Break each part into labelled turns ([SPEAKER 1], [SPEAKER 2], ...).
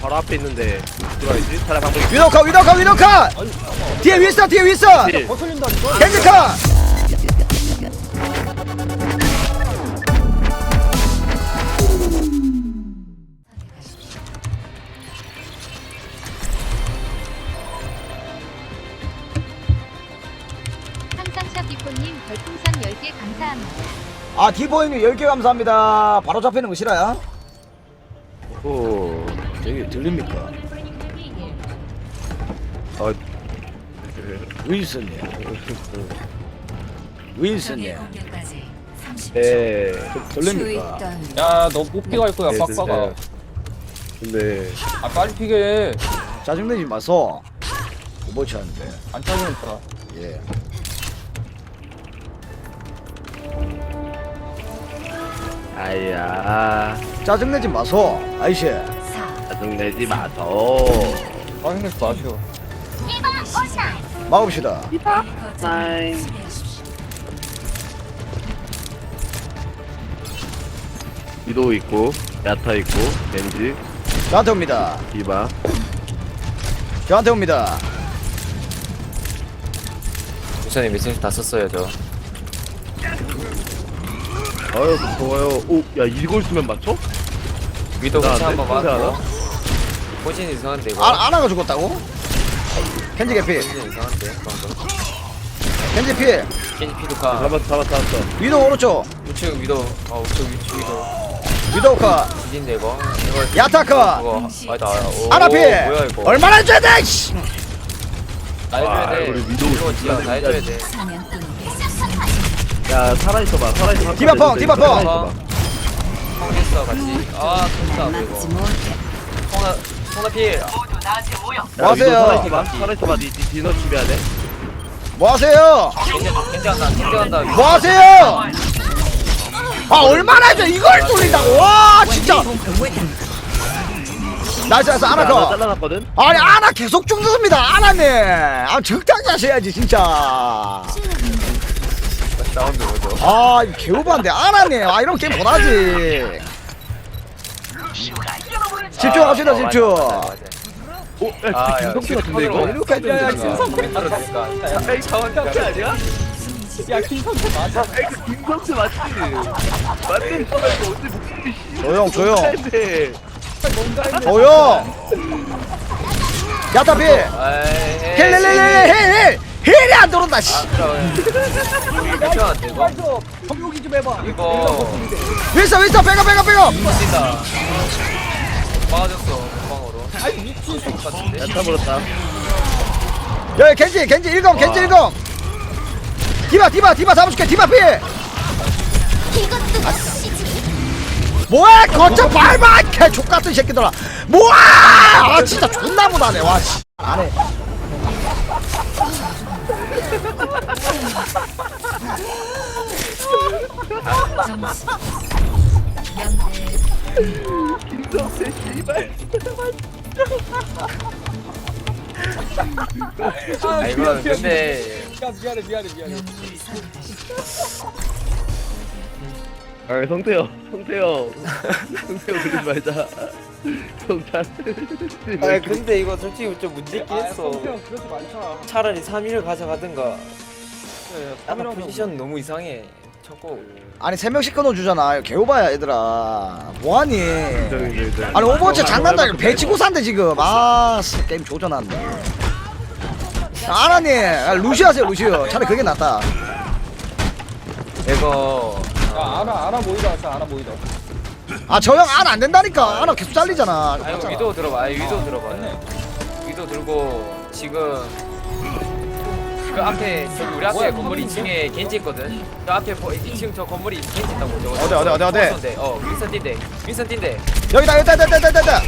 [SPEAKER 1] 바로 앞에 있는데 들어가야지. 차라리 방법이
[SPEAKER 2] 위도카 위도카 위도카! 뒤에 윈스턴 뒤에 윈스턴!
[SPEAKER 1] 딜.
[SPEAKER 3] 거슬린다니까
[SPEAKER 2] 겐지카!
[SPEAKER 4] 항상샷 디포님 별풍선 10개 감사합니다.
[SPEAKER 2] 아 디보이님 10개 감사합니다. 바로 잡히는 거 싫어요?
[SPEAKER 1] 오.
[SPEAKER 2] 저기 들립니까?
[SPEAKER 1] 어,
[SPEAKER 2] 윈슨이야 윈슨이야
[SPEAKER 5] 공격까지 30초.
[SPEAKER 1] 네.
[SPEAKER 2] 들립니까?
[SPEAKER 3] 야너 뽑기 갈 거야
[SPEAKER 1] 네,
[SPEAKER 3] 빡빡아.
[SPEAKER 1] 네. 근데
[SPEAKER 3] 아 빨리 피게
[SPEAKER 2] 짜증내지 마소 오버치 하는데.
[SPEAKER 3] 안 찾으니까
[SPEAKER 2] 예.
[SPEAKER 1] 아야.
[SPEAKER 2] 짜증내지 마소 아이씨.
[SPEAKER 5] 4,
[SPEAKER 1] 짜증내지 마서
[SPEAKER 3] 짜증내지 마시오
[SPEAKER 2] 막읍시다.
[SPEAKER 1] 위도 있고 야타 있고 렌지.
[SPEAKER 2] 저한테 옵니다.
[SPEAKER 1] 디바.
[SPEAKER 2] 저한테 옵니다.
[SPEAKER 6] 우선이 메시지 다 썼어요 저.
[SPEAKER 1] 아유 무서워요. 오 야 이걸 쓰면 맞춰?
[SPEAKER 6] 위도? 한번
[SPEAKER 1] 상대
[SPEAKER 6] 맞고.
[SPEAKER 1] 하나?
[SPEAKER 6] 포진이 이상한데 이거?
[SPEAKER 2] 아, 아나가 죽었다고? 켄지 개피.
[SPEAKER 6] 포진이 이상한데 방금?
[SPEAKER 2] 켄지 피
[SPEAKER 6] 켄지 피드카
[SPEAKER 1] 잡았 잡았 잡았어
[SPEAKER 2] 위도 오른쪽.
[SPEAKER 6] 우측 위도. 어 우측 위쪽 위도.
[SPEAKER 2] 위도카.
[SPEAKER 6] 디딘데 이거? 이거
[SPEAKER 2] 야타카.
[SPEAKER 6] 아니다 오,
[SPEAKER 2] 아나 피
[SPEAKER 6] 뭐야 이거?
[SPEAKER 2] 얼마나 해줘야 돼 씨.
[SPEAKER 6] 다 해줘야
[SPEAKER 1] 아,
[SPEAKER 6] 돼.
[SPEAKER 1] 우리 위도우
[SPEAKER 6] 이거 진짜 다 해줘야 돼.
[SPEAKER 1] 야 살아있어봐 살아있어.
[SPEAKER 2] 디바 펑, 디바 펑.
[SPEAKER 6] 펑 했어 같이. 아 좋다
[SPEAKER 5] 막지
[SPEAKER 6] 이거.
[SPEAKER 5] 못해.
[SPEAKER 6] 송 나 송나필
[SPEAKER 2] 뭐 하세요?
[SPEAKER 1] 살아있어봐 살아있어봐 니, 니 디너 준비해야 돼?
[SPEAKER 2] 뭐 하세요?
[SPEAKER 6] 켄지 켄지 한다 켄지 한다.
[SPEAKER 2] 뭐 하세요? 아 얼마나 해줘? 이걸 돌린다고? 와 진짜. 나이스 나이스 아나 거
[SPEAKER 1] 잘라놨거든?
[SPEAKER 2] 아니 아나 계속 죽습니다 아나네. 아 적당히 하셔야지 진짜. 아 개우반데 아나네. 아 이런 게임 못하지 집중합시다 집중
[SPEAKER 1] 오? 야
[SPEAKER 6] 아,
[SPEAKER 1] 진짜
[SPEAKER 6] 야,
[SPEAKER 1] 김성태 같은데 이거?
[SPEAKER 2] 이렇게 해야 되는
[SPEAKER 6] 바로 될까
[SPEAKER 1] 야이 정확하게 아니야?
[SPEAKER 3] 야 킹선수 맞아
[SPEAKER 1] 야 이거 김성태 맞지? 맞는 어째 목소리 씨
[SPEAKER 2] 조용 조용 조용 야타피
[SPEAKER 6] 에이
[SPEAKER 2] 힐힐힐힐힐 힐이 안 들어온다 씨
[SPEAKER 6] 괜찮은데 이거
[SPEAKER 3] 좀 해봐
[SPEAKER 6] 이거
[SPEAKER 2] 윈서 빼가 빼가 빼가
[SPEAKER 6] 뛴다 빠졌어 방으로.
[SPEAKER 3] 아이 미친 새끼
[SPEAKER 6] 같은데?
[SPEAKER 1] 야타 버렸다.
[SPEAKER 2] 야 겐지 겐지 일검 겐지 일검. 디바 디바 디바 잡아줄게 디바 피 뭐야 거쳐 밟아 개 족 같은 새끼들아. 뭐야! 아 진짜 존나 못하네 와 씨. 안해.
[SPEAKER 5] 점수. 연대
[SPEAKER 1] 김성태 씨발
[SPEAKER 6] 아 이거 근데
[SPEAKER 3] 야 미안해 미안해 미안해.
[SPEAKER 1] 아 성태요 성태요 성태요 그러지 말자. 성탄
[SPEAKER 6] 아 근데 이거 솔직히 좀 문제 있긴
[SPEAKER 3] 아
[SPEAKER 6] 했어.
[SPEAKER 3] 성태형 그러지 말자
[SPEAKER 6] 차라리 3위를 가져가든가.
[SPEAKER 3] 그래,
[SPEAKER 6] 약간
[SPEAKER 3] 성태형
[SPEAKER 6] 포지션 너무 이상해 첫고.
[SPEAKER 2] 아니 세 명씩 끊어주잖아. 개오바야 얘들아. 뭐하니? 아니 오버워치 장난도 아니고 배치고 산대 지금. 아 씨, 게임 조져놨네. 아나니? 아, 루시 하세요 루시 차라리 그게 낫다.
[SPEAKER 6] 이거
[SPEAKER 3] 야 알아 알아 모이다 자 알아 모이다
[SPEAKER 2] 아 저형안안 된다니까. 아나 계속 잘리잖아.
[SPEAKER 6] 아 이거 위도 들어봐. 아 위도 들어봐. 위도 들고 지금 그 앞에 저기 우리 앞에
[SPEAKER 3] 뭐야,
[SPEAKER 6] 건물
[SPEAKER 3] 건물인데?
[SPEAKER 6] 2층에 겐지 있거든. 저 앞에 보- 2층 저 건물이 겐지 있다고 저거
[SPEAKER 2] 어디, 어디, 어디, 어디?
[SPEAKER 6] 어 윈선 뛴대 윈선 뛴대
[SPEAKER 2] 여기다 여기다 여기다 여기다 여기다
[SPEAKER 6] 아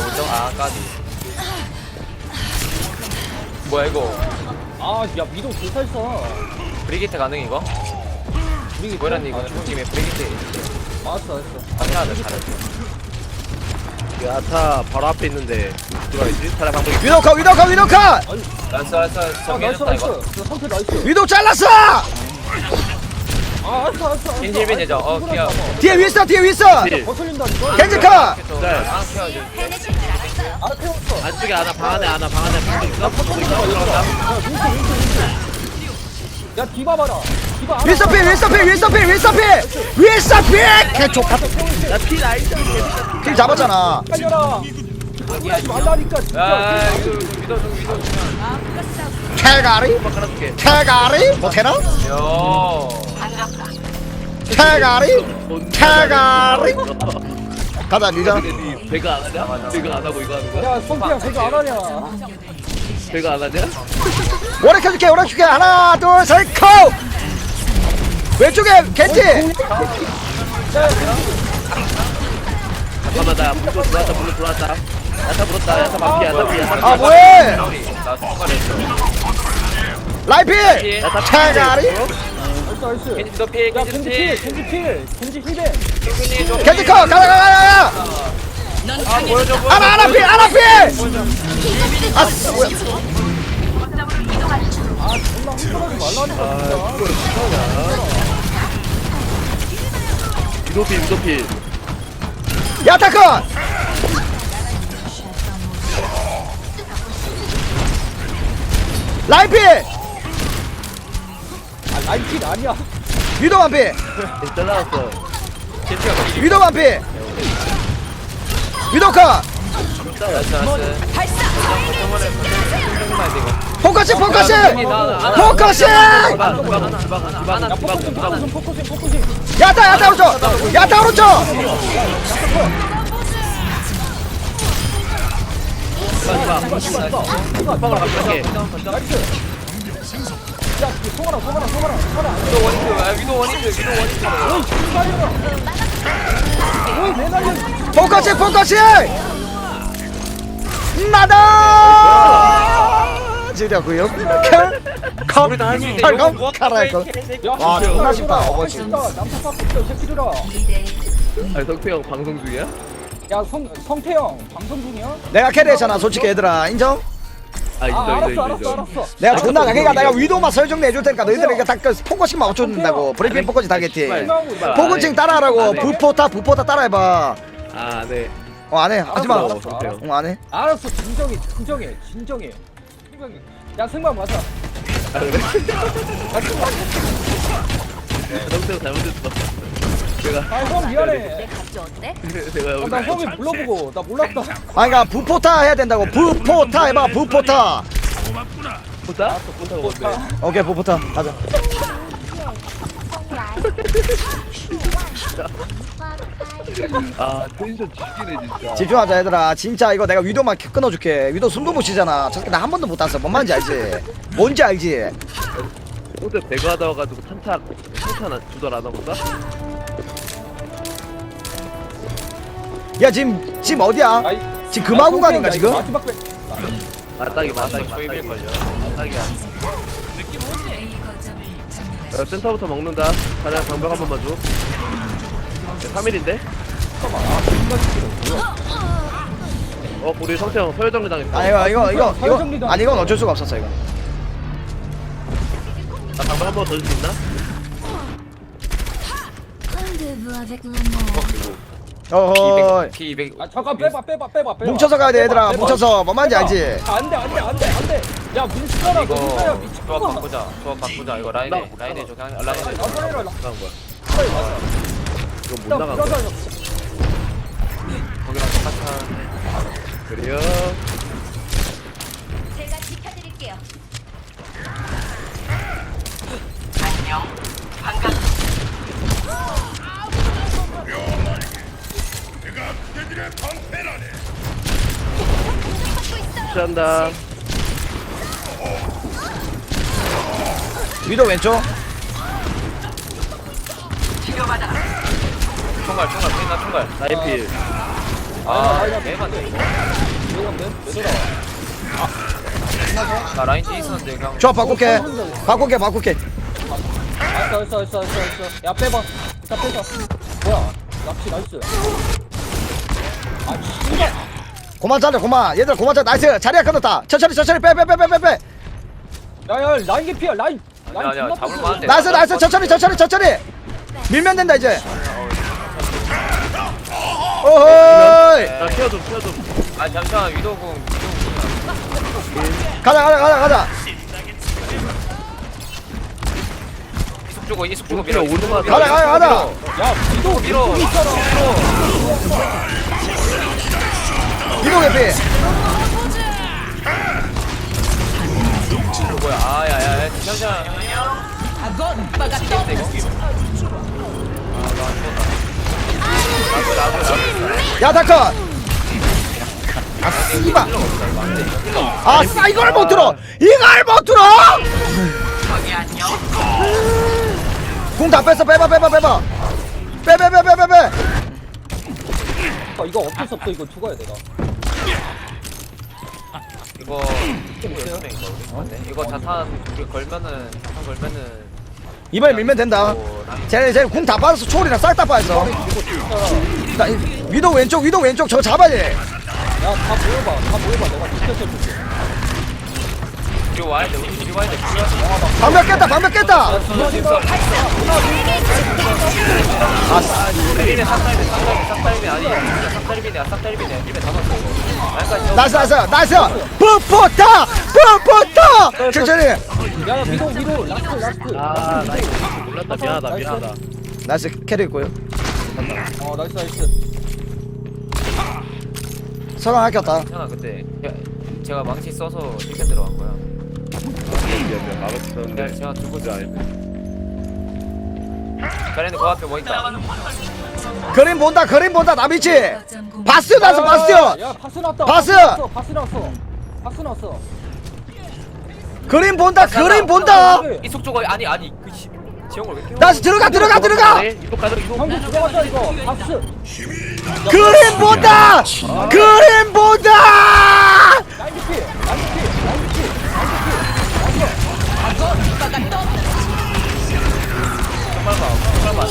[SPEAKER 6] 뭐죠? 아 까비. 뭐야 이거?
[SPEAKER 3] 아야 미도 개잘 써
[SPEAKER 6] 브리기트 가능 이거?
[SPEAKER 3] 우리
[SPEAKER 6] 뭐란 이거? 중팀에 브리기트.
[SPEAKER 3] 알았어 알았어.
[SPEAKER 6] 안타하다 잘했어
[SPEAKER 1] 야타 바로 앞에 있는데 들어가야지. 차라리 방법이
[SPEAKER 2] 위도카 위도카 위도카!
[SPEAKER 6] 란스 란스
[SPEAKER 3] 아 나이스.
[SPEAKER 6] 정리해줬다
[SPEAKER 3] 나이스
[SPEAKER 6] 이거.
[SPEAKER 3] 야, 성태 나이스.
[SPEAKER 2] 위도 잘랐어!
[SPEAKER 3] 아아 알았어 알았어. 알았어
[SPEAKER 6] 겐지 힐벤 예정. 어, 뛰어.
[SPEAKER 2] 뒤에 윈스턴 뒤에 윈스턴
[SPEAKER 1] 딜.
[SPEAKER 3] 거슬린다니까
[SPEAKER 2] 겐지 컷!
[SPEAKER 6] 아, 키워야지.
[SPEAKER 4] 해내실 줄 알았어요.
[SPEAKER 3] 아 태웠어.
[SPEAKER 1] 안쪽에 하나 방 안에 하나 방 안에 방도 있어? 방도 있어? 들어간다.
[SPEAKER 3] 야 디바 봐라. 디바 알아?
[SPEAKER 2] 윈스턴 필 윈스턴 필 윈스턴 필 윈스턴 필! 윈스턴 필! 개쪽
[SPEAKER 1] 나피 나이스
[SPEAKER 2] 킬 잡았잖아.
[SPEAKER 3] 살려라 하지 말라니까 진짜
[SPEAKER 6] 야, 위도, 위도 좀, 위도 좀.
[SPEAKER 2] 캐가리?
[SPEAKER 1] 한번 깔아줄게.
[SPEAKER 2] 캐가리? 못해나?
[SPEAKER 6] 요.
[SPEAKER 2] 캐가리?
[SPEAKER 1] 뭔
[SPEAKER 2] 캐가리? 가자 리자.
[SPEAKER 1] 근데 니 배가 안 하냐? 배가 안 하고 이거 하는 거야?
[SPEAKER 3] 야 성태야 그거 안 하냐?
[SPEAKER 1] 배가 안 하냐?
[SPEAKER 2] 오래 켜줄게 오래 켜줄게. 하나 둘셋코 왼쪽에 겐지!
[SPEAKER 1] 잠깐만 나 물로 들어왔다 물로 들어왔다 야타 물었다 야타 마피 야타 피. 야타
[SPEAKER 2] 피아 뭐해?
[SPEAKER 6] 나 통과했어.
[SPEAKER 2] 라이필
[SPEAKER 1] 야타 피.
[SPEAKER 2] 캐가리?
[SPEAKER 3] 나이스 나이스.
[SPEAKER 6] 겐지 너 피해,
[SPEAKER 3] 야
[SPEAKER 6] 겐지
[SPEAKER 3] 겐지. 필 겐지 필 겐지 힐벤
[SPEAKER 2] 컷! 가자 가자 가자
[SPEAKER 6] 아, 보여줘, 보여줘.
[SPEAKER 2] 하나 하나 필 하나 필! 아, 뭐야.
[SPEAKER 3] 아
[SPEAKER 1] 위도필 위도필.
[SPEAKER 2] 야타컷
[SPEAKER 3] 아 아니야
[SPEAKER 2] 위도만
[SPEAKER 1] 필잘 나왔어
[SPEAKER 6] 겐지가 거기.
[SPEAKER 2] 위도만 필 위도컷
[SPEAKER 6] 나이스, 나이스. 저번에 생각만 돼, 이거.
[SPEAKER 2] 포커싱 포커싱 포커싱
[SPEAKER 1] 디바 하나 디바 하나 디바 하나 디바 하나
[SPEAKER 3] 야
[SPEAKER 1] 디바
[SPEAKER 3] 포커싱
[SPEAKER 1] 하나
[SPEAKER 3] 포커싱 포커싱 포커싱
[SPEAKER 2] 야타 야타 오른쪽 야타 오른쪽
[SPEAKER 3] 아,
[SPEAKER 2] 포커싱 포커싱 나다 지려고요
[SPEAKER 6] 있는데
[SPEAKER 2] 컴
[SPEAKER 6] 이거
[SPEAKER 2] 카라이거
[SPEAKER 3] 야
[SPEAKER 2] 와, 존나 쉽다,
[SPEAKER 3] 어
[SPEAKER 2] 어거지.
[SPEAKER 1] 아니 성태 형 방송 중이야?
[SPEAKER 3] 야 성 성태형 방송 중이야?
[SPEAKER 2] 내가 캐리했잖아 솔직히 얘들아. 인정?
[SPEAKER 3] 아아
[SPEAKER 1] 인정
[SPEAKER 3] 알았어
[SPEAKER 1] 인정
[SPEAKER 3] 알았어
[SPEAKER 1] 인정
[SPEAKER 3] 알았어.
[SPEAKER 2] 내가 존나 그러니까 내가 위도만 설정 내줄 테니까 너희들에게 다그 포커싱만 맞춰준다고. 브레이킹 포커싱 타겟팅 포커싱 따라하라고. 부포타 부포타 따라해봐.
[SPEAKER 1] 아네.
[SPEAKER 2] 어 안해. 하지마.
[SPEAKER 3] 알았어,
[SPEAKER 2] 형어 안해.
[SPEAKER 3] 알았어 진정해 진정해 진정해. 생각해. 야 생각 맞아
[SPEAKER 1] 아 그래? 성태 형 잘못했어 제가
[SPEAKER 3] 아형 미안해.
[SPEAKER 4] 갑자기 어때?
[SPEAKER 1] 제가
[SPEAKER 3] 아,
[SPEAKER 1] 여기
[SPEAKER 3] 나 형이 불러보고. 나 몰랐다.
[SPEAKER 2] 아니 그니까 부포타 해야 된다고. 부포타 해봐 부포타.
[SPEAKER 1] 보자? 보자 뭔데?
[SPEAKER 2] 오케이 부포타. 가자.
[SPEAKER 1] 아 텐션 지기네 진짜.
[SPEAKER 2] 집중하자 얘들아. 진짜 이거 내가 위도만 끊어줄게. 위도 숨도 못 쉬잖아. 저렇게 나한 번도 못 땄어. 뭔 말인지 알지? 뭔지 알지?
[SPEAKER 1] 성태 배가 하다 와가지고 탄착 탄착 조절 안 하고 가?
[SPEAKER 2] 야 지금 지금 어디야?
[SPEAKER 3] 아이,
[SPEAKER 2] 지금 금화 구간인가 지금?
[SPEAKER 3] 마지막 배
[SPEAKER 1] 맞다기 맞다기 맞다기. 맞다기야. 야, 센터부터 먹는다. 가장 방벽 한 번만 줘. 3일인데? 어 우리 성태 형 서열정리 당했다.
[SPEAKER 2] 아 이거 이거 이거 이거. 아니 이건 어쩔 수가 없었어 이거.
[SPEAKER 1] 나 방벽 한 번더 줄 수 있나?
[SPEAKER 2] 어허.
[SPEAKER 6] P 200.
[SPEAKER 3] 아 잠깐 빼봐 빼봐 빼봐 빼봐.
[SPEAKER 2] 뭉쳐서 가야 돼 얘들아. 뭉쳐서. 뭔 말인지 알지?
[SPEAKER 3] 안돼 안돼 안돼 안돼. 야 뭉치잖아
[SPEAKER 6] 이거
[SPEAKER 3] 너 혼자야
[SPEAKER 6] 조합
[SPEAKER 3] 미친놈아
[SPEAKER 6] 바꾸자. 조합 바꾸자. 이거 라인에 라인에 저기 한- 라인에
[SPEAKER 3] 아나
[SPEAKER 1] 나간 거야
[SPEAKER 3] 빨리
[SPEAKER 1] 이거
[SPEAKER 3] 못나
[SPEAKER 1] 나간 거야.
[SPEAKER 6] 거기랑 똑같아.
[SPEAKER 1] 그래요
[SPEAKER 4] 제가 지켜드릴게요.
[SPEAKER 1] 취한다.
[SPEAKER 2] 위도 왼쪽.
[SPEAKER 6] 총괄 총괄 보이나 총괄.
[SPEAKER 1] 나이필.
[SPEAKER 6] 아 매만데 이거.
[SPEAKER 3] 내가 내 내더라
[SPEAKER 6] 나 라인 뒤에 있었는데 그냥.
[SPEAKER 2] 저 바꿀게. 바꿀게 바꿀게.
[SPEAKER 3] 알았어 알았어 알았어 알았어 알았어. 야 빼봐. 일단 빼봐. 뭐야? 낚시 나이스. 아
[SPEAKER 2] 고만 자려 고만. 얘들아 고만 자려 나이스. 자리야 끊었다. 천천히 천천히. 빼 빼 빼 빼빼
[SPEAKER 3] 야야 라인 개피야 라인. 라인
[SPEAKER 6] 아니야,
[SPEAKER 3] 존나
[SPEAKER 6] 잡을. 만한데.
[SPEAKER 2] 나이스 나이스. 천천히 천천히 천천히. 밀면 된다 이제. 어허이.
[SPEAKER 1] 나 케어 좀 케어 좀
[SPEAKER 6] 아 잠시만. 위도공
[SPEAKER 2] 가자 가자 가자 가자.
[SPEAKER 6] 이속 주고 이속 주고 밀어
[SPEAKER 1] 밀어, 오르막.
[SPEAKER 6] 밀어,
[SPEAKER 2] 가자
[SPEAKER 6] 이속
[SPEAKER 2] 가자.
[SPEAKER 3] 야 위도
[SPEAKER 6] 밀어
[SPEAKER 3] 위도
[SPEAKER 2] 이동 개피
[SPEAKER 6] 뭐야 아야야 나도
[SPEAKER 2] 야 다컷 아 씨발 아 싸, 이걸 못 들어! 이걸 못 들어! 궁다 뺐어 빼봐 빼봐 빼봐. 빼빼빼빼빼빼.
[SPEAKER 3] 아, 이거 어쩔 수 없어. 이거 죽어야 내가
[SPEAKER 6] 이거 이거 열심히 이거 우리 맞네 이거 자탄 우리 걸면은 자탄 걸면은
[SPEAKER 2] 이번에 밀면 된다.
[SPEAKER 6] 어, 난-
[SPEAKER 2] 쟤쟤궁다 빠졌어 초월이랑 싹 다 빠졌어. 나 이- 위도 왼쪽 위도 왼쪽 저거 잡아야 돼.
[SPEAKER 3] 야 다 모여봐 다 모여봐. 내가 지켜서 줄게
[SPEAKER 6] 뒤로 와야 돼 우리 뒤로 와야 돼
[SPEAKER 2] 방벽 깼다 방벽 깼다! 아
[SPEAKER 6] sak달이네 삭달이네 삭달이네 아니 진짜 삭달이네 삭달이네 입에 이거
[SPEAKER 2] 나이스 나이스 나이스! 푸포타 푸포타 천천히!
[SPEAKER 3] 야 위도 위도 라스트 라스트
[SPEAKER 1] 아, 나 이거 몰랐다. 미안하다, 미안하다.
[SPEAKER 2] 나이스 캐리 있고요.
[SPEAKER 3] 어 나이스 나이스
[SPEAKER 2] 서강 아꼈다.
[SPEAKER 6] 괜찮아 그때 제- 제가 망치 써서 이렇게 들어간 거야
[SPEAKER 1] 미안, 미안. 막을 수
[SPEAKER 6] 내가
[SPEAKER 1] 있었는데.
[SPEAKER 6] 제가 들고
[SPEAKER 1] 아니고.
[SPEAKER 6] 자네는 그 앞에 뭐 있다.
[SPEAKER 2] 그림 본다 그림 본다
[SPEAKER 5] 공
[SPEAKER 2] 바스 나서 바스요
[SPEAKER 3] 야 파스 났다.
[SPEAKER 2] 바스!
[SPEAKER 3] 났어 파스 났어. 파스 났어.
[SPEAKER 2] 그림 본다 그림 본다.
[SPEAKER 6] 이속 쪽어 아니 아니 그왜 깨워
[SPEAKER 2] 다시 들어가 들어가 들어가.
[SPEAKER 1] 이거 가자, 이거.
[SPEAKER 3] 형도 들어갔다 이거. 파스.
[SPEAKER 2] 그림 본다! 그림 본다
[SPEAKER 6] 봐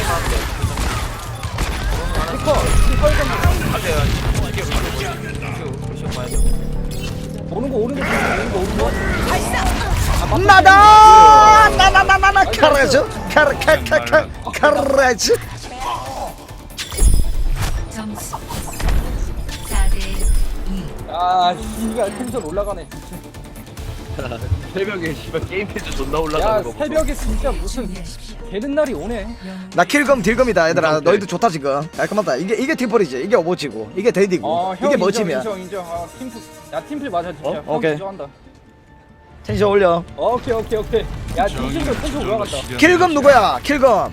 [SPEAKER 3] 이거
[SPEAKER 6] 안돼 이게
[SPEAKER 3] 오는 거 오는 거 오는 거 오는 거
[SPEAKER 2] 나다! 나나나나나! 카레즈 카레카카카 카레즈
[SPEAKER 5] 점수. 4대
[SPEAKER 3] 2아 씨발 텐션 올라가네
[SPEAKER 1] 새벽에 씨발 게임 페이지 존나
[SPEAKER 3] 야
[SPEAKER 1] 올라가는 거.
[SPEAKER 3] 새벽에 진짜 무슨 되는 날이 오네.
[SPEAKER 2] 나 킬검 딜검이다 얘들아. 너희들 좋다 지금. 깔끔하다. 이게 이게 팀플이지. 이게 오버치고. 이게 데이디고.
[SPEAKER 3] 어 형
[SPEAKER 2] 이게
[SPEAKER 3] 인정
[SPEAKER 2] 멋짐이야
[SPEAKER 3] 인정 인정. 아 팀플 야 팀플 맞아 진짜.
[SPEAKER 1] 어?
[SPEAKER 3] 형
[SPEAKER 2] 오케이.
[SPEAKER 3] 인정한다.
[SPEAKER 2] 텐션 올려.
[SPEAKER 3] 오케이 오케이 오케이. 야 팀플도 텐션 올라간다.
[SPEAKER 2] 킬검 누구야? 킬검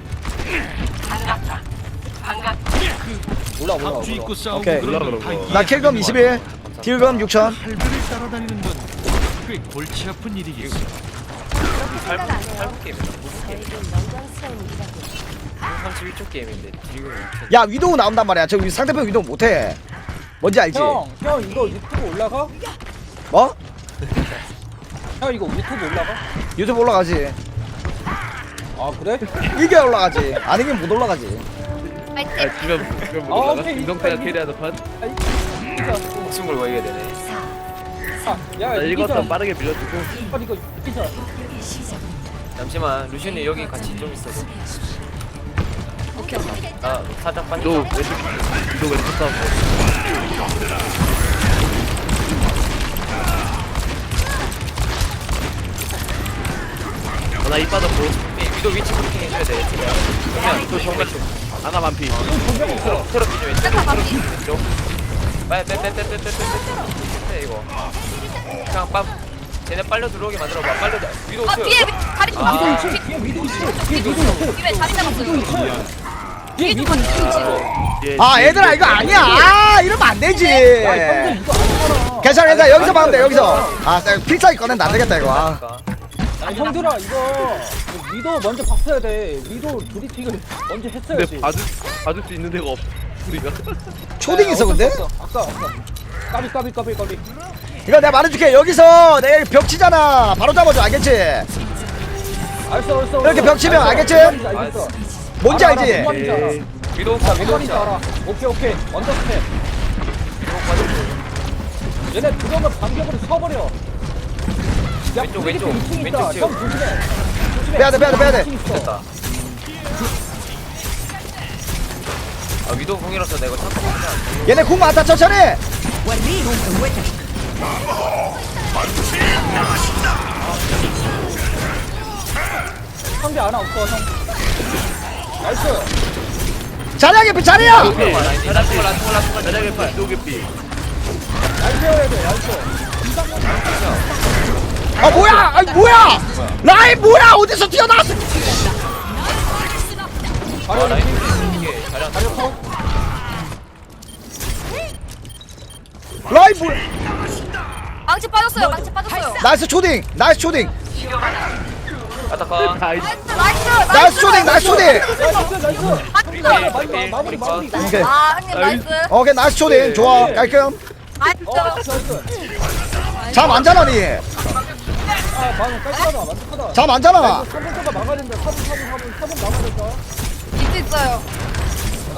[SPEAKER 3] 몰라 몰라 몰라.
[SPEAKER 2] 나 킬검 21 딜검 6000
[SPEAKER 7] 할배를 따라다니는 건 꽤 골치 아픈 일이겠어.
[SPEAKER 6] 탈북 탈북 게임이다 무슨 게임 31초 게임인데 지금
[SPEAKER 2] 야 위도우 나온단 말이야 저 위- 상대편 위도우 못해 뭔지 알지?
[SPEAKER 3] 형 형 이거 유튜브 올라가?
[SPEAKER 2] 뭐?
[SPEAKER 3] 형 이거 유튜브 올라가?
[SPEAKER 2] 유튜브 올라가지
[SPEAKER 3] 아 그래?
[SPEAKER 2] 이게 올라가지 아니면 못 올라가지
[SPEAKER 1] 아, 지금, 지금
[SPEAKER 3] 아,
[SPEAKER 1] 못 올라가?
[SPEAKER 3] 오케이.
[SPEAKER 1] 김성태가 캐리하는 판?
[SPEAKER 3] 진짜
[SPEAKER 6] 목숨 걸고 이겨야 되네
[SPEAKER 3] 아 야
[SPEAKER 1] 나
[SPEAKER 3] 이거
[SPEAKER 1] 이것도 빠르게 밀어주고.
[SPEAKER 3] 이거 이기자
[SPEAKER 6] 잠시만 루시언이 여기 같이 좀
[SPEAKER 5] 오케이.
[SPEAKER 6] 나 살짝 빠져
[SPEAKER 1] 위도 왼쪽, 위도 왼쪽 싸움. 아, 나입 빠졌고.
[SPEAKER 6] 위도 위치 브리핑 해줘야 돼 그러면 또 정말 좀
[SPEAKER 1] 하나 반피.
[SPEAKER 6] 새로 새로 비죠 왼쪽. 새로 비죠 왼쪽 빨리 빼빼빼빼빼빼빼 이거 그냥 빰. 쟤네 빨려 들어오게 만들어봐. 빨려 들- 위도
[SPEAKER 4] 어
[SPEAKER 6] 없어요.
[SPEAKER 4] 뒤에 다리 좀
[SPEAKER 6] 아.
[SPEAKER 4] 뒤에
[SPEAKER 3] 뒤에 미드 있어 뒤에 미드 있어
[SPEAKER 4] 뒤에 자리 잡았어
[SPEAKER 3] 뒤에 미드 있어
[SPEAKER 1] 예,
[SPEAKER 2] 아
[SPEAKER 1] 예,
[SPEAKER 2] 얘들아
[SPEAKER 1] 예,
[SPEAKER 2] 이거
[SPEAKER 1] 예,
[SPEAKER 2] 아니야. 아 이러면 안 되지.
[SPEAKER 3] 이거 아니잖아
[SPEAKER 2] 괜찮아 괜찮아. 여기서 막으면 돼 여기서. 아 필살기 꺼낸다 안 되겠다 이거. 아.
[SPEAKER 3] 아 형들아 이거 미도 먼저 봤어야 돼. 미도 브리핑을 먼저
[SPEAKER 1] 근데
[SPEAKER 3] 했어야지.
[SPEAKER 1] 봐줄, 봐줄 수 있는 데가 없어. 우리가.
[SPEAKER 2] 초딩 있어 근데?
[SPEAKER 3] 아까 아까 까비 까비 까비 까비
[SPEAKER 2] 이거 내가 말해줄게. 여기서 내가 벽 치잖아. 바로 잡아줘. 알겠지?
[SPEAKER 3] 알았어 알았어
[SPEAKER 2] 이렇게 벽 치면 알겠지?
[SPEAKER 3] 알겠어.
[SPEAKER 2] 뭔지
[SPEAKER 3] 아, 알아,
[SPEAKER 2] 알지?
[SPEAKER 3] 알아, 알아,
[SPEAKER 1] 알아.
[SPEAKER 6] 위도
[SPEAKER 3] 옵차
[SPEAKER 6] 위도 옵
[SPEAKER 3] 알아. 오케이 오케이. 언더스텝 얘네 두명을 반격으로 쳐버려. 야,
[SPEAKER 6] 왼쪽, 왼쪽,
[SPEAKER 3] 왼쪽
[SPEAKER 6] 왼쪽 형
[SPEAKER 3] 조심해. 조심해.
[SPEAKER 2] 빼야돼 빼야돼 빼야돼.
[SPEAKER 6] 됐다. 아 위도 공이라서 내가 잠깐
[SPEAKER 2] 얘네 궁 맞다. 천천히.
[SPEAKER 3] 상대 하나 없어 형 나이스
[SPEAKER 2] 자작의 피
[SPEAKER 1] 잘해요! 자작의 피 자작의
[SPEAKER 2] 피아 뭐야! 아 뭐야! 라인 뭐야! 어디서 튀어나왔어
[SPEAKER 6] 바로 라인 이게 자작 자작 펑
[SPEAKER 2] 라인 뭐야
[SPEAKER 5] 망치 빠졌어요. 망치 뭐. 빠졌어요.
[SPEAKER 2] 나이스. 초딩 나이스 초딩.
[SPEAKER 6] 아따까
[SPEAKER 1] 나이스.
[SPEAKER 5] 나이스
[SPEAKER 2] 나이스 초딩 나이스 초딩
[SPEAKER 3] 마무리, 마무리,
[SPEAKER 2] 오케이
[SPEAKER 5] 아 나이스.
[SPEAKER 2] 오케이 나이스 초딩. 예. 좋아. 깔끔.
[SPEAKER 5] 나이스.
[SPEAKER 3] 어,
[SPEAKER 2] 잠안 자나 니.
[SPEAKER 3] 아방 깔끔하다. 만족하다
[SPEAKER 2] 자나?
[SPEAKER 3] 3번 가 막아야 된다. 4분 4분 4분 4분 막아야 된다.
[SPEAKER 2] 이제
[SPEAKER 5] 있어요.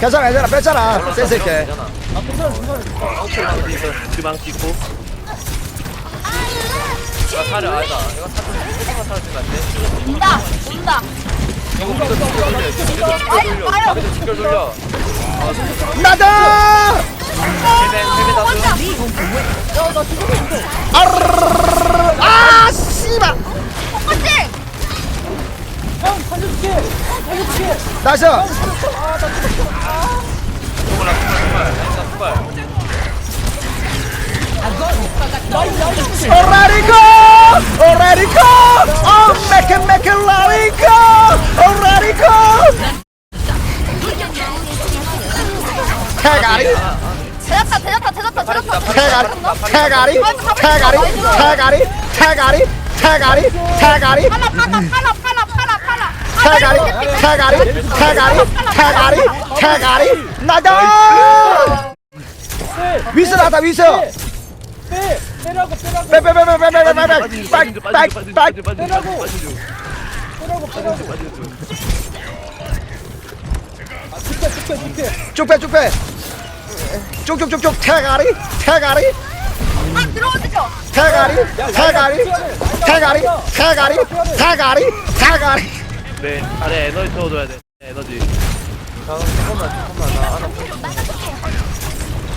[SPEAKER 3] 괜찮아 괜찮아. 뺐잖아.
[SPEAKER 1] 센스 있게. 그방 뛰고
[SPEAKER 6] 아 사려 아니다! 이거 사려 사려 사려 안돼
[SPEAKER 5] 온다 온다
[SPEAKER 6] 이거 믿어 돌려 아유 아유 직결 돌려
[SPEAKER 2] 나다
[SPEAKER 6] 너너 죽고 있어
[SPEAKER 2] 아아 씨발!
[SPEAKER 5] 똑같지
[SPEAKER 3] 형 살려줄게
[SPEAKER 2] 나이스.
[SPEAKER 6] 죽어라
[SPEAKER 2] 오라리고 오라리고 어 맥해 맥해 라리고 오라리고 태가리?
[SPEAKER 5] 되었다 되었다 되었다 되었다
[SPEAKER 2] 태가리? 태가리? 태가리? 태가리? 태가리? 태가리?
[SPEAKER 5] 팔아
[SPEAKER 2] 대가리 대가리 대가리 대가리 대가리. 나다! 위스 나다 위스
[SPEAKER 3] 빼 빼라고 빼라고
[SPEAKER 2] 빼빼빼빼빼빼빼빼빼빼빼빼
[SPEAKER 1] 빠지죠 빠지죠 빠지죠
[SPEAKER 3] 빼라고.
[SPEAKER 1] 빠지죠
[SPEAKER 3] 빼라고 빼라고
[SPEAKER 1] 빠지죠
[SPEAKER 3] 아 죽게 죽게 죽게
[SPEAKER 2] 쭉빼. 쭉빼 쭉쭉쭉쭉 대가리 대가리.
[SPEAKER 5] 아 들어오세요
[SPEAKER 2] 대가리 대가리 대가리 대가리 대가리 대가리
[SPEAKER 1] 네. 아래 에너지 채워줘야 돼. 에너지.
[SPEAKER 6] 잠깐만 잠깐만 나 하나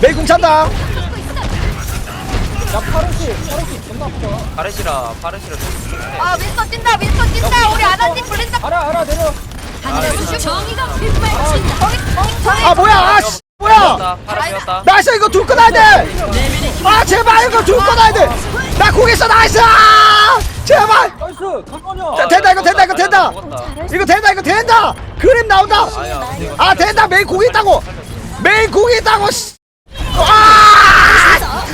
[SPEAKER 2] 메이궁 찬다.
[SPEAKER 3] 야 파르시 파르시 존나 아프다.
[SPEAKER 6] 파르시라 파르시라
[SPEAKER 5] 좀아 윈스터 뛴다 윈스터 뛴다. 우리 아나님 불린다
[SPEAKER 3] 알아 알아 내려
[SPEAKER 4] 정의가 빗발친다.
[SPEAKER 5] 정이 정이 정이
[SPEAKER 2] 아 뭐야? 아 씨, 뭐야? 나이스 이거 둘 끊어야 돼아 제발 이거 둘 끊어야 돼나 궁 있어 나이스! 아, 제발!
[SPEAKER 3] 나이스 강건이야
[SPEAKER 2] 자, 된다, 이거 된다, 이거 된다. 이거 된다 이거 된다! 그림 나온다!
[SPEAKER 6] 아
[SPEAKER 2] 된다 메인 궁이 있다고! 메인 궁이 있다고 씨. 아!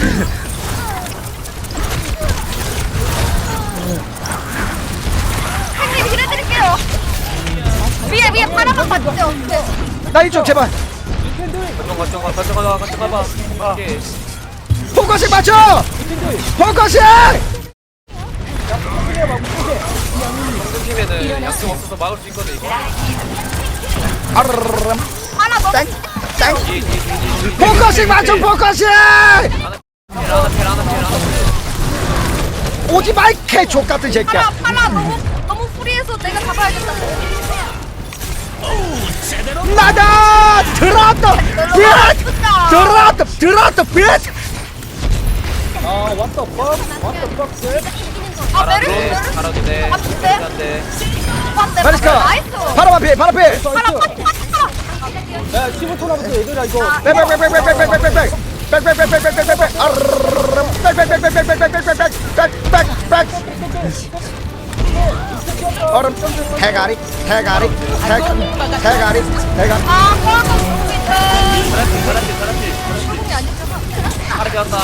[SPEAKER 5] 형님 힐해드릴게요. 위에 위에 파라만 봤죠 네.
[SPEAKER 2] 나 이쪽 제발
[SPEAKER 6] 거점 가 거점 가봐 거점 가봐 오케이.
[SPEAKER 2] 포커싱 맞춰! 포커싱!
[SPEAKER 6] 팀에는 약점 없어서 막을 수 있거든 이거.
[SPEAKER 2] 아르르르.
[SPEAKER 5] 파라 너무
[SPEAKER 2] 땡땡.
[SPEAKER 6] 뒤에 뒤에 뒤에 뒤에
[SPEAKER 2] 포커싱 맞춰 포커싱!
[SPEAKER 6] 하나 필 하나 필 하나 필 하나 필
[SPEAKER 2] 오지 마이 개족 같은 새끼야.
[SPEAKER 5] 파라 파라 너무 너무 프리해서 내가 잡아야겠다
[SPEAKER 2] 나다 들어왔다 빛 들어왔다 들어왔다
[SPEAKER 3] 빛아 왔다 뻑 왔다
[SPEAKER 5] 뻑아 메르시
[SPEAKER 6] 돼
[SPEAKER 5] 메르시
[SPEAKER 6] 갈아도 돼
[SPEAKER 5] 아, 진짜?
[SPEAKER 6] 안돼
[SPEAKER 5] 반대
[SPEAKER 2] 마리스카
[SPEAKER 5] 나이스
[SPEAKER 2] 바로 앞에 바로 앞에
[SPEAKER 5] 파라
[SPEAKER 3] 나이스
[SPEAKER 5] 파라 파라
[SPEAKER 3] 야 15초 남았어 얘들아 이거
[SPEAKER 2] 백백백백백백백백백 백백백백백백백백 아르르르르 백백백백백백백백백백백백백 얼음 대가리 대가리 대가리 대가리 대가리
[SPEAKER 5] 아, 꼬아서
[SPEAKER 1] 죽겠다. 잘했지 잘했지
[SPEAKER 5] 잘했지 성공이 아니잖아.
[SPEAKER 6] 빠르게 한다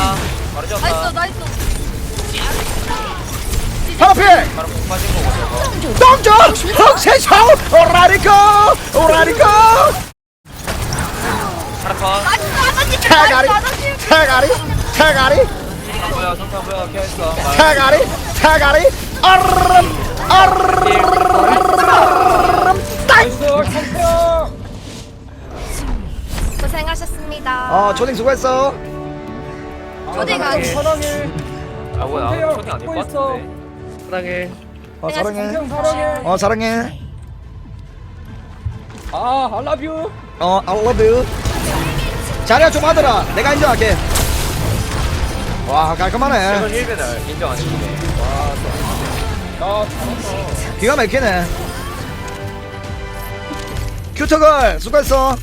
[SPEAKER 5] 빠르게
[SPEAKER 6] 나이스, 한다
[SPEAKER 5] 나이스.
[SPEAKER 2] 바로 피해
[SPEAKER 6] 바로 못 빠진 거고 저거
[SPEAKER 2] 동정 홍세쇼 오라리고 오라리고
[SPEAKER 6] 파라파
[SPEAKER 2] 나이스, 아저씨. 대가리 아저씨. 대가리
[SPEAKER 6] 대가리 뭐야 성타 뭐야 깨어있어
[SPEAKER 2] 대가리 대가리
[SPEAKER 3] 얼음 챔피언
[SPEAKER 5] 고생하셨습니다.
[SPEAKER 2] 어 초딩 수고했어.
[SPEAKER 5] 초대가 아니-
[SPEAKER 3] 사랑해.
[SPEAKER 6] 아 뭐야?
[SPEAKER 3] 성태형,
[SPEAKER 6] 초딩 아닐 것. 같은데.
[SPEAKER 1] 사랑해.
[SPEAKER 2] 어 사랑해.
[SPEAKER 3] 형 사랑해.
[SPEAKER 2] 어 사랑해.
[SPEAKER 3] 아 I love you.
[SPEAKER 2] 어 I love you. 자리야 좀 하더라. 내가 인정할게. 와 깔끔하네.
[SPEAKER 6] 최근 1배날 인정 안 해주네
[SPEAKER 3] 야 잘한다
[SPEAKER 2] 기가 막히네. 큐터걸 수고했어